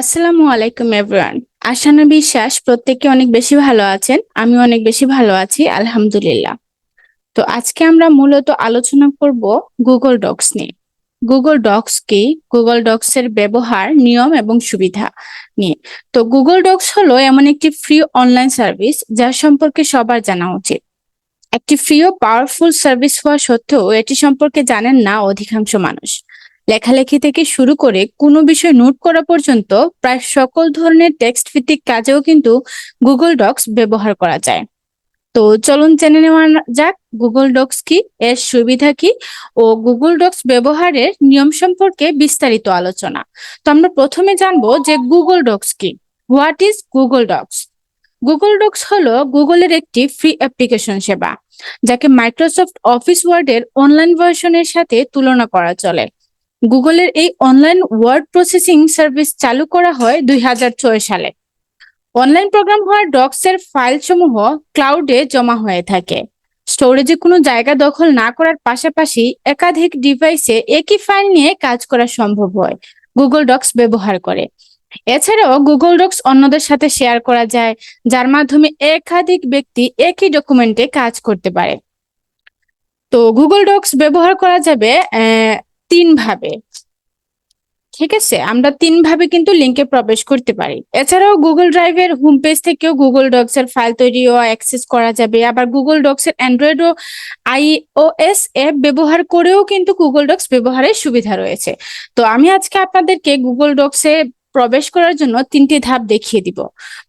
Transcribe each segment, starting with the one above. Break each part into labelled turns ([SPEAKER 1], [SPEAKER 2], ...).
[SPEAKER 1] আসসালামু আলাইকুম এভরিওয়ান আশানা বিশ্বাস, প্রত্যেকে অনেক বেশি ভালো আছেন। আমি অনেক বেশি ভালো আছি, আলহামদুলিল্লাহ। তো আজকে আমরা মূলত আলোচনা করব গুগল ডক্স নিয়ে। গুগল ডক্স কি? গুগল ডক্স এর ব্যবহার, নিয়ম এবং সুবিধা নিয়ে। তো গুগল ডক্স হলো এমন একটি ফ্রি অনলাইন সার্ভিস যার সম্পর্কে সবার জানা উচিত। একটি ফ্রি ও পাওয়ারফুল সার্ভিস হওয়া সত্ত্বেও এটি সম্পর্কে জানেন না অধিকাংশ মানুষ। লেখালেখি থেকে শুরু করে কোনো বিষয় নোট করা পর্যন্ত প্রায় সকল ধরনের টেক্সট ভিত্তিক কাজেও কিন্তু গুগল ডক্স ব্যবহার করা যায়। তো চলুন জেনে নেওয়া যাক গুগল ডক্স কি, এর সুবিধা কি ও গুগল ডক্স ব্যবহারের নিয়ম সম্পর্কে বিস্তারিত আলোচনা। তো আমরা প্রথমে জানব যে গুগল ডক্স কি। What is Google docs Google docs হলো গুগলের একটি ফ্রি অ্যাপ্লিকেশন সেবা, যাকে মাইক্রোসফট অফিস ওয়ার্ডের অনলাইন ভার্সনের সাথে তুলনা করা চলে। গুগলের এই অনলাইন ওয়ার্ড প্রসেসিং সার্ভিস চালু করা হয় দুই হাজার ছয় সালে। অনলাইন প্রোগ্রাম হওয়ার ডক্স এর ফাইল সমূহ ক্লাউডে জমা হয়ে থাকে। স্টোরেজে কোনো জায়গা দখল না করার পাশাপাশি একাধিক ডিভাইসে একই ফাইল নিয়ে কাজ করা সম্ভব হয়, গুগল ডক্স ব্যবহার করে। এছাড়াও গুগল ডক্স অন্যদের সাথে শেয়ার করা যায়, যার মাধ্যমে একাধিক ব্যক্তি একই ডকুমেন্টে কাজ করতে পারে। তো গুগল ডক্স ব্যবহার করা যাবে তিন ভাবে ঠিক আছে? আমরা তিন ভাবে কিন্তু লিঙ্কে প্রবেশ করতে পারি। এছাড়াও গুগল ড্রাইভের হোম পেজ থেকেও গুগল ডক্স এর ফাইল তৈরি ও অ্যাক্সেস করা যাবে। আবার গুগল ডক্স এর অ্যান্ড্রয়েড ও আইওএস অ্যাপ ব্যবহার করেও কিন্তু গুগল ডক্স ব্যবহারের সুবিধা রয়েছে। তো আমি আজকে আপনাদেরকে গুগল ডক্স প্রবেশ করার জন্য তিনটি ধাপ দেখিয়ে দিব।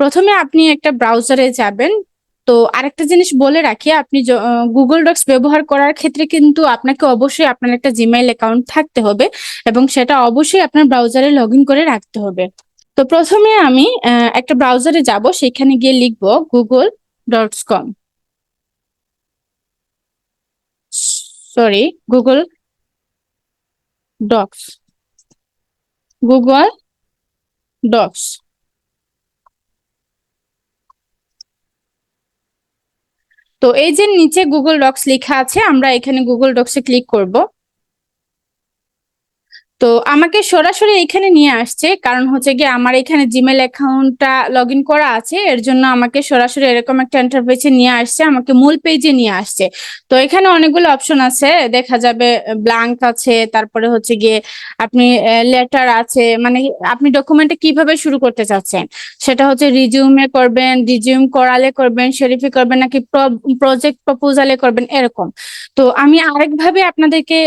[SPEAKER 1] প্রথমে আপনি একটা ব্রাউজারে যাবেন। তো আরেকটা জিনিস বলে রাখি, আপনি গুগল ডক্স ব্যবহার করার ক্ষেত্রে কিন্তু আপনাকে অবশ্যই আপনার একটা জিমেইল অ্যাকাউন্ট থাকতে হবে এবং সেটা অবশ্যই আপনার ব্রাউজারে লগ করে রাখতে হবে। তো প্রথমে আমি একটা ব্রাউজারে যাব, সেখানে গিয়ে লিখব Google dot com sorry Google docs Google docs তো এই যে নিচে গুগল ডক্স লেখা আছে আমরা এখানে গুগল ডক্সে ক্লিক করব। তো আমাকে সরাসরি এখানে নিয়ে আসছে, কারণ হচ্ছে গিয়ে আমার এখানে জিমেল অ্যাকাউন্টটা লগ ইন করা আছে, এর জন্য আমাকে সরাসরি এরকম একটা ইন্টারফেসে নিয়ে আসছে, আমাকে মূল পেজে নিয়ে আসছে। তো এখানে অনেকগুলো অপশন আছে, দেখা যাবে ব্ল্যাঙ্ক আছে, তারপরে হচ্ছে গিয়ে আপনি লেটার আছে মানে আপনি ডকুমেন্টে কীভাবে শুরু করতে চাচ্ছেন? সেটা হচ্ছে রিজিউমে করবেন রিজিউম করালে করবেন শেরিফি করবেন, নাকি প্রজেক্ট প্রপোজালে করবেন, এরকম। তো আমি আরেকভাবে আপনাদেরকে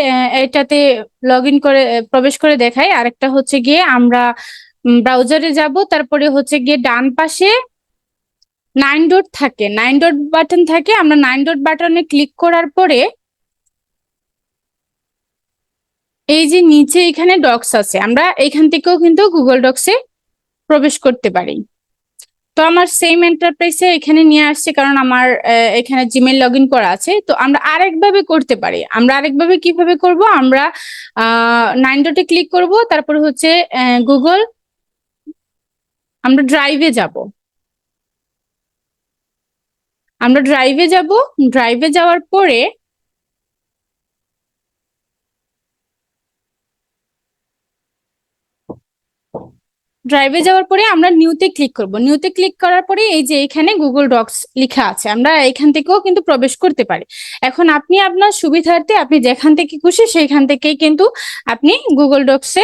[SPEAKER 1] এটাতে লগ ইন করে প্রবেশ করে দেখাই। আরেকটা হচ্ছে গিয়ে আমরা ব্রাউজারে যাব। তারপরে হচ্ছে গিয়ে ডান পাশে নাইন ডট থাকে। নাইন ডট বাটন থাকে। আমরা নাইন ডট বাটনে ক্লিক করার পরে এই যে নিচে এখানে ডক্স আছে, আমরা এখান থেকেও কিন্তু গুগল ডক্সে প্রবেশ করতে পারি। তো আমার সেম এন্টারপ্রাইজে এখানে নিয়ে আসছে কারণ আমার এখানে জিমেল লগ ইন করা আছে। তো আমরা আরেকভাবে করতে পারি। আমরা আরেকভাবে কীভাবে করব? আমরা নাইন ডটে ক্লিক করব। তারপর হচ্ছে গুগল আমরা ড্রাইভে যাব। আমরা ড্রাইভে যাব। ড্রাইভে যাওয়ার পরে ড্রাইভে যাওয়ার পরে আমরা নিউতে ক্লিক করব। নিউতে ক্লিক করার পরে এই যে এখানে গুগল ডক্স লেখা আছে, আমরা এখান থেকেও কিন্তু প্রবেশ করতে পারি। এখন আপনি আপনার সুবিধার্থে আপনি যেখান থেকে খুশি সেইখান থেকেই কিন্তু আপনি গুগল ডক্সে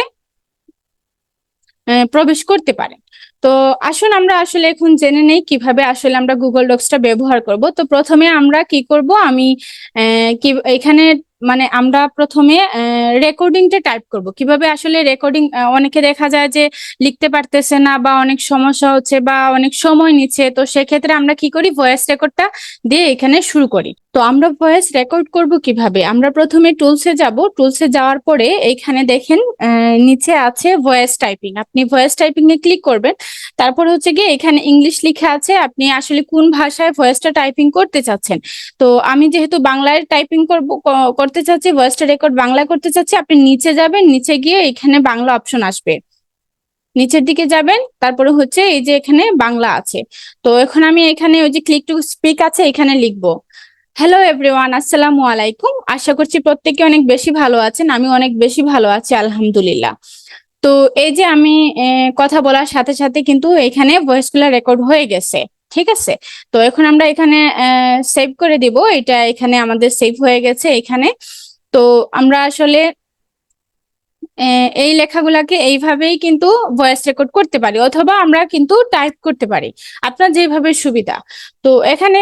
[SPEAKER 1] প্রবেশ করতে পারেন। তো আসুন আমরা আসলে এখন জেনে নেই কীভাবে আসলে আমরা গুগল ডক্সটা ব্যবহার করব। তো প্রথমে আমরা কি করব? আমি কি, এখানে মানে আমরা প্রথমে রেকর্ডিংটা টাইপ করব। কীভাবে আসলে রেকর্ডিং অনেকে দেখা যায় যে লিখতে পারতেছে না বা অনেক সমস্যা হচ্ছে বা অনেক সময় নিচ্ছে। তো সেক্ষেত্রে আমরা কি করি? ভয়েস রেকর্ডটা দিয়ে এখানে শুরু করি। তো আমরা ভয়েস রেকর্ড করব কীভাবে? আমরা প্রথমে টুলসে যাব। টুলসে যাওয়ার পরে এইখানে দেখেন নিচে আছে ভয়েস টাইপিং আপনি ভয়েস টাইপিং এ ক্লিক করবেন। তারপর হচ্ছে গিয়ে এখানে ইংলিশ লেখা আছে, আপনি আসলে কোন ভাষায় ভয়েসটা টাইপিং করতে চাচ্ছেন? তো আমি যেহেতু বাংলায় টাইপিং করব করতে চাচ্ছি ভয়েসটা রেকর্ড বাংলায় করতে চাচ্ছি, আপনি নিচে যাবেন, নিচে গিয়ে এখানে বাংলা অপশন আসবে। নিচের দিকে যাবেন, তারপরে হচ্ছে এই যে এখানে বাংলা আছে। তো এখন আমি এখানে ওই যে ক্লিক টু স্পিক আছে, এখানে লিখব। হ্যালো এভরিওয়ান আসসালামু আলাইকুম। আশা করছি প্রত্যেকে অনেক বেশি ভালো আছেন আমি অনেক বেশি ভালো আছি, আলহামদুলিল্লাহ। তো এই যে আমি কথা বলার সাথে সাথে কিন্তু এখানে ভয়েসগুলা রেকর্ড হয়ে গেছে, ঠিক আছে? তো এখন আমরা এখানে সেভ করে দিব, এটা এখানে আমাদের সেভ হয়ে গেছে এখানে। তো আমরা আসলে এই লেখাগুলাকে এইভাবেই কিন্তু ভয়েস রেকর্ড করতে পারি, অথবা আমরা কিন্তু টাইপ করতে পারি, আপনার যেভাবে সুবিধা। তো এখানে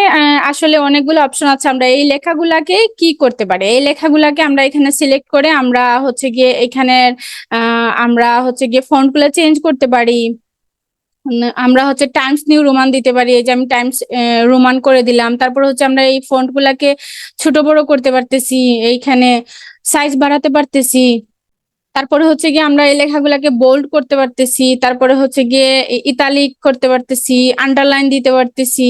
[SPEAKER 1] আসলে অনেকগুলো অপশন আছে, আমরা এই লেখাগুলাকে কি করতে পারি? এই লেখাগুলাকে আমরা এখানে সিলেক্ট করে আমরা হচ্ছে গিয়ে এখানে আমরা হচ্ছে গিয়ে ফন্টগুলো চেঞ্জ করতে পারি। আমরা হচ্ছে টাইমস নিউ রোমান দিতে পারি, এই যে আমি টাইমস রোমান করে দিলাম। তারপর হচ্ছে আমরা এই ফন্ট গুলাকে ছোট বড় করতে পারতেছি, এইখানে সাইজ বাড়াতে পারতেছি। তারপরে হচ্ছে গিয়ে আমরা এই লেখাগুলাকে বোল্ড করতে পারতেছি, তারপরে হচ্ছে গিয়ে ইতালিক করতে পারতেছি আন্ডারলাইন দিতে পারতেছি।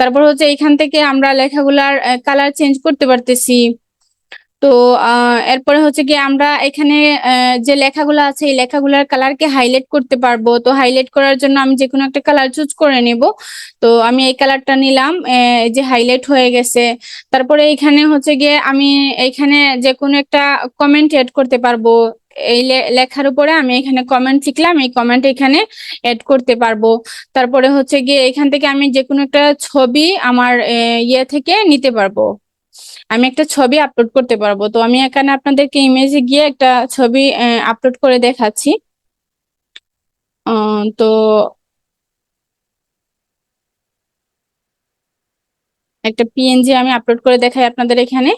[SPEAKER 1] তারপর হচ্ছে এখান থেকে আমরা লেখাগুলার কালার চেঞ্জ করতে পারতেছি। তো এরপরে হচ্ছে কি আমরা এখানে যে লেখাগুলো আছে, এই লেখাগুলোর কালারকে হাইলাইট করতে পারব। তো হাইলাইট করার জন্য আমি যে কোনো একটা কালার চুজ করে নেব। তো আমি এই কালারটা নিলাম যে হাইলাইট হয়ে গেছে। তারপরে এখানে হচ্ছে গিয়ে আমি এখানে যে কোনো একটা কমেন্ট এড করতে পারব। এই লেখার উপরে আমি এখানে কমেন্ট লিখলাম, এই কমেন্ট এখানে এড করতে পারব। তারপরে হচ্ছে গিয়ে এখান থেকে আমি যে কোনো একটা ছবি আমার ইয়ে থেকে নিতে পারব। আমি একটা ছবি আপলোড করতে পারব। তো আমি এখানে আপনাদেরকে ইমেজে গিয়ে একটা ছবি আপলোড করে দেখাচ্ছি। তো একটা পিএনজি আমি আপলোড করে দেখাই আপনাদের এখানে।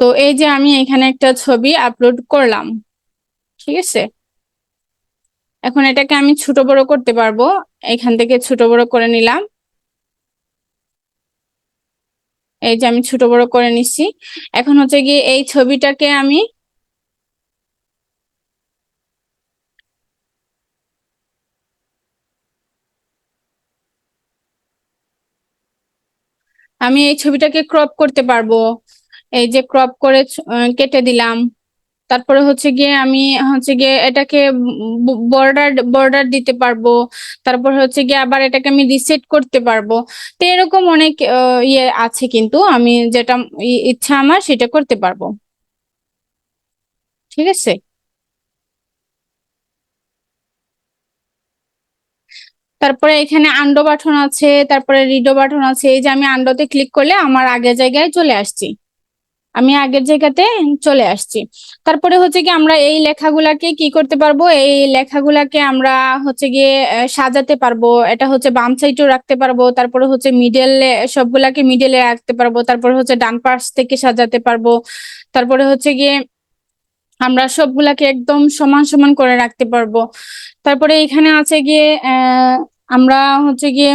[SPEAKER 1] তো এই যে আমি এখানে একটা ছবি আপলোড করলাম, ঠিক আছে? এখন এটাকে আমি ছোট বড় করতে পারব। এখান থেকে ছোট বড় করে নিলাম। এই যে আমি ছোট বড় করে নিচ্ছি এখন হচ্ছে গিয়ে এই ছবিটাকে আমি আমি এই ছবিটাকে ক্রপ করতে পারব। এই যে ক্রপ করে কেটে দিলাম। তারপরে হচ্ছে গিয়ে আমি হচ্ছে গিয়ে এটাকে বর্ডার বর্ডার দিতে পারব। তারপর হচ্ছে গিয়ে আবার এটাকে আমি রিসেট করতে পারব। তো এরকম অনেক ইয়ে আছে কিন্তু আমি যেটা ইচ্ছা আমার সেটা করতে পারব। ঠিক আছে? তারপরে এখানে আন্ডো বাটন আছে, তারপরে রিডো বাটন আছে। এই যে আমি আন্ডোতে ক্লিক করলে আমার আগের জায়গায় চলে আসছি। আমি আগের জায়গাতে চলে আসছি। তারপরে হচ্ছে কি আমরা এই লেখাগুলাকে কি করতে পারব? এই লেখাগুলাকে আমরা হচ্ছে গিয়ে সাজাতে পারব। এটা হচ্ছে বাম সাইডেও রাখতে পারব। তারপরে হচ্ছে মিডলে সবগুলাকে মিডেলে রাখতে পারব। তারপরে হচ্ছে ডান পাশ থেকে সাজাতে পারব। তারপরে হচ্ছে গিয়ে আমরা সবগুলাকে একদম সমান সমান করে রাখতে পারব। তারপরে এখানে আছে গিয়ে আমরা হচ্ছে গিয়ে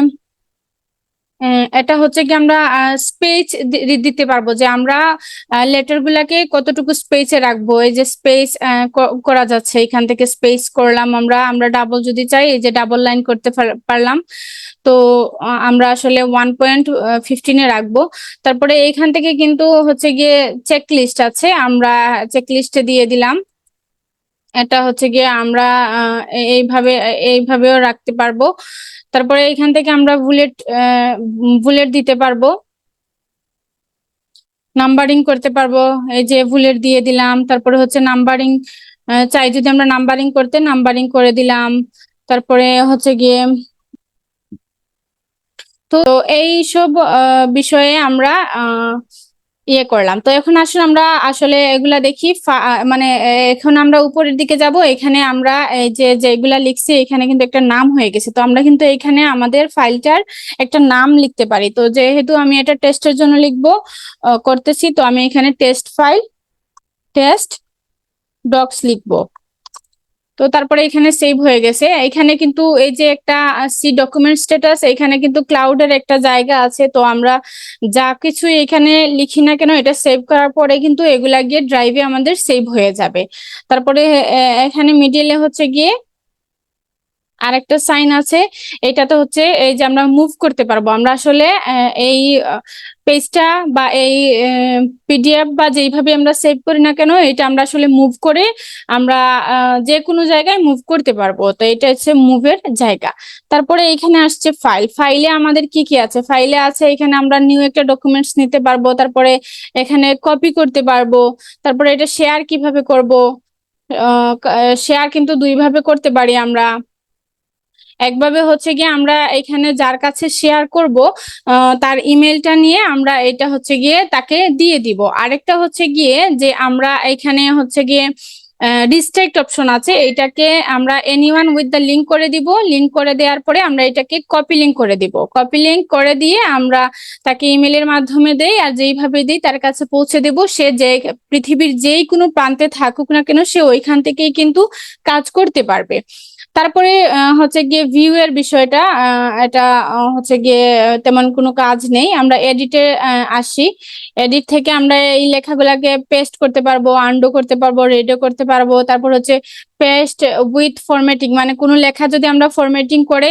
[SPEAKER 1] এটা হচ্ছে কি আমরা স্পেস দিতে পারব যে আমরা লেটার গুলাকে কতটুকু স্পেসে রাখব। এই যে স্পেস করা যাচ্ছে, এখান থেকে স্পেস করলাম আমরা আমরা ডাবল যদি চাই, এই যে ডাবল লাইন করতে পার- পারলাম। তো আমরা আসলে ওয়ান পয়েন্ট ফিফটিনে রাখব। তারপরে এখান থেকে কিন্তু হচ্ছে গিয়ে চেক লিস্ট আছে, আমরা চেক লিস্টে দিয়ে দিলাম। এটা হচ্ছে গিয়ে আমরা এইভাবে এইভাবেও রাখতে পারব। তারপরে এখান থেকে আমরা বুলেট বুলেট দিতে পারব। নাম্বারিং করতে পারব। এই যে বুলেট দিয়ে দিলাম। তারপরে হচ্ছে নাম্বারিং চাই যদি আমরা নাম্বারিং করতে নাম্বারিং করে দিলাম। তারপরে হচ্ছে গিয়ে তো এই সব বিষয়ে আমরা আহ, ইয়ে করলাম। তো এখন আসলে আমরা আসলে এগুলা দেখি। মানে এখন আমরা উপরের দিকে যাব। এখানে আমরা, এই যে, যেগুলা লিখছি, এখানে কিন্তু একটা নাম হয়ে গেছে। তো আমরা কিন্তু এখানে আমাদের ফাইলটার একটা নাম লিখতে পারি। তো যেহেতু আমি এটা টেস্টের জন্য লিখব করতেছি, তো আমি এখানে টেস্ট ফাইল, টেস্ট ডক্স লিখব। তো তারপরে এখানে সেভ হয়ে গেছে। এখানে কিন্তু এই যে একটা সি ডকুমেন্ট স্ট্যাটাস এখানে কিন্তু ক্লাউডের একটা জায়গা আছে। তো আমরা যা কিছু এখানে লিখি না কেন, এটা সেভ করার পরে কিন্তু এগুলা গিয়ে ড্রাইভে আমাদের সেভ হয়ে যাবে। তারপরে এখানে মিডিলে হচ্ছে গিয়ে আরেকটা সাইন আছে, এটাতে হচ্ছে এই যে আমরা মুভ করতে পারব। আমরা আসলে এই পেজটা বা এই পিডিএফ বা যেইভাবে আমরা সেভ করি না কেন, এটা আমরা আসলে মুভ করে আমরা যে কোনো জায়গায় মুভ করতে পারব। তো এটা হচ্ছে মুভের জায়গা। তারপরে এখানে আসছে ফাইল ফাইলে আমাদের কি কি আছে? ফাইলে আছে এখানে আমরা নিউ একটা ডকুমেন্টস নিতে পারব, তারপরে এখানে কপি করতে পারব, তারপরে এটা শেয়ার কীভাবে করব শেয়ার কিন্তু দুইভাবে করতে পারি আমরা। একভাবে হচ্ছে গিয়ে আমরা এখানে যার কাছে শেয়ার করব তার ইমেলটা নিয়ে আমরা এটা হচ্ছে গিয়ে তাকে দিয়ে দিব। আরেকটা হচ্ছে গিয়ে যে আমরা এখানে হচ্ছে গিয়ে রিস্ট্রিক্ট অপশন আছে, এটাকে আমরা এনিওয়ান উইথ দ্য লিঙ্ক করে দিব। লিঙ্ক করে দেওয়ার পরে আমরা এটাকে কপি লিঙ্ক করে দিব। কপি লিঙ্ক করে দিয়ে আমরা তাকে ইমেলের মাধ্যমে দেই আর যেইভাবে দিই তার কাছে পৌঁছে দেব। সে যে পৃথিবীর যেই কোনো প্রান্তে থাকুক না কেন, সে ওইখান থেকেই কিন্তু কাজ করতে পারবে। তারপরে হচ্ছে গিয়ে ভিউ এর বিষয়টা এটা হচ্ছে গিয়ে তেমন কোনো কাজ নেই। আমরা এডিটে আসি। এডিট থেকে আমরা এই লেখাগুলাকে পেস্ট করতে পারব আন্ডো করতে পারব রেডিও করতে পারব। তারপর হচ্ছে পেস্ট উইথ ফরম্যাটিং মানে কোনো লেখা যদি আমরা ফরম্যাটিং করে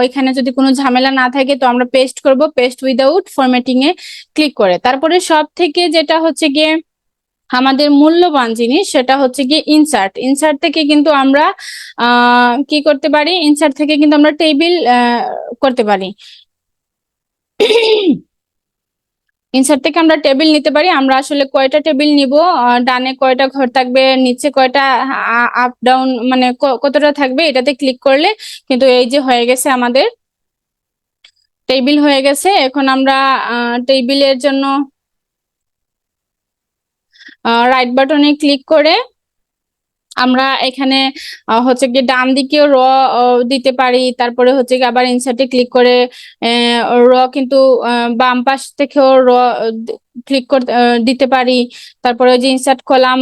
[SPEAKER 1] ওইখানে যদি কোনো ঝামেলা না থাকে, তো আমরা পেস্ট করব পেস্ট উইদাউট ফরম্যাটিং এ ক্লিক করে। তারপরে সব থেকে যেটা হচ্ছে গিয়ে আমাদের মূল্যবান জিনিস সেটা হচ্ছে কি ইনসার্ট ইনসার্ট থেকে কিন্তু আমরা কি করতে পারি? ইনসার্ট থেকে কিন্তু আমরা টেবিল করতে পারি। ইনসার্ট থেকে আমরা টেবিল নিতে পারি। আমরা আসলে কয়টা টেবিল নিব? ডানে কয়টা ঘর থাকবে? নিচে কয়টা আপ ডাউন মানে কতটা থাকবে? এটাতে ক্লিক করলে কিন্তু এই যে হয়ে গেছে আমাদের টেবিল হয়ে গেছে। এখন আমরা টেবিলের জন্য রাইট বাটনে ক্লিক করে আমরা এখানে হচ্ছে গিয়ে ডান দিকেও র দিতে পারি। তারপরে হচ্ছে গিয়ে আবার ইনসার্টে ক্লিক করে র কিন্তু বাম পাশ থেকেও র ক্লিক করতে দিতে পারি। তারপরে যে ইনসার্ট কলাম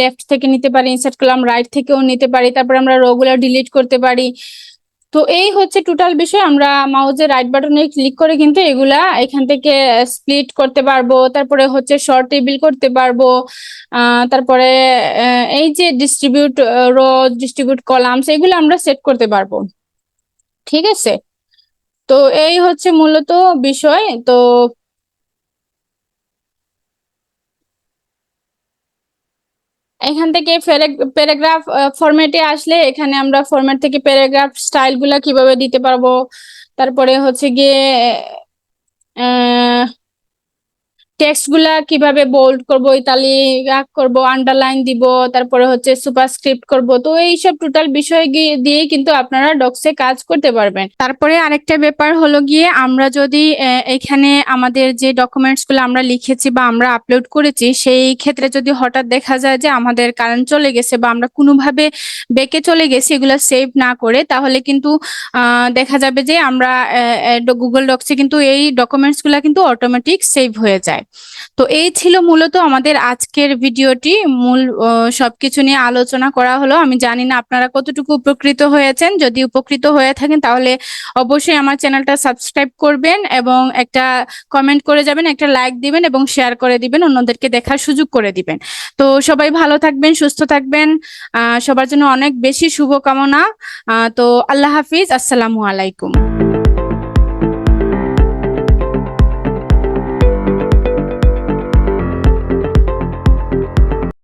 [SPEAKER 1] লেফট থেকে নিতে পারি ইনসার্ট কলাম রাইট থেকেও নিতে পারি। তারপরে আমরা র গুলো ডিলিট করতে পারি। তো এই হচ্ছে টোটাল বিষয়। আমরা মাউজের রাইট বাটনে ক্লিক করে কিন্তু এগুলা এখান থেকে স্প্লিট করতে পারব। তারপরে হচ্ছে শর্ট টেবিল করতে পারব। তারপরে এই যে ডিস্ট্রিবিউট রো ডিস্ট্রিবিউট কলামস এগুলো আমরা সেট করতে পারব। ঠিক আছে? তো এই হচ্ছে মূলত বিষয়। তো এখান থেকে প্যারাগ্রাফ ফরম্যাটে আসলে এখানে আমরা ফরম্যাট থেকে প্যারাগ্রাফ স্টাইলগুলা কীভাবে দিতে পারব? তারপরে হচ্ছে গিয়ে টেক্সটগুলা কীভাবে বোল্ড করব ইতালিকা করব আন্ডারলাইন দিব, তারপরে হচ্ছে সুপারস্ক্রিপ্ট করব। তো এইসব টোটাল বিষয় দিয়ে কিন্তু আপনারা ডক্সে কাজ করতে পারবেন। তারপরে আরেকটা ব্যাপার হলো গিয়ে, আমরা যদি এখানে আমাদের যে ডকুমেন্টসগুলো আমরা লিখেছি বা আমরা আপলোড করেছি, সেই ক্ষেত্রে যদি হঠাৎ দেখা যায় যে আমাদের কারেন্ট চলে গেছে বা আমরা কোনোভাবে বেঁকে চলে গেছি, এগুলো সেভ না করে, তাহলে কিন্তু দেখা যাবে যে আমরা গুগল ডক্সে কিন্তু এই ডকুমেন্টসগুলো কিন্তু অটোমেটিক সেভ হয়ে যায়। তো এই ছিল মূলত আমাদের আজকের ভিডিওটি। মূল সবকিছু নিয়ে আলোচনা করা হলো। আমি জানি না আপনারা কতটুকু উপকৃত হয়েছেন। যদি উপকৃত হয়ে থাকেন, তাহলে অবশ্যই আমার চ্যানেলটা সাবস্ক্রাইব করবেন এবং একটা কমেন্ট করে যাবেন, একটা লাইক দিবেন এবং শেয়ার করে দিবেন, অন্যদেরকে দেখার সুযোগ করে দিবেন। তো সবাই ভালো থাকবেন, সুস্থ থাকবেন। সবার জন্য অনেক বেশি শুভকামনা। তো আল্লাহ হাফিজ। আসসালামু আলাইকুম।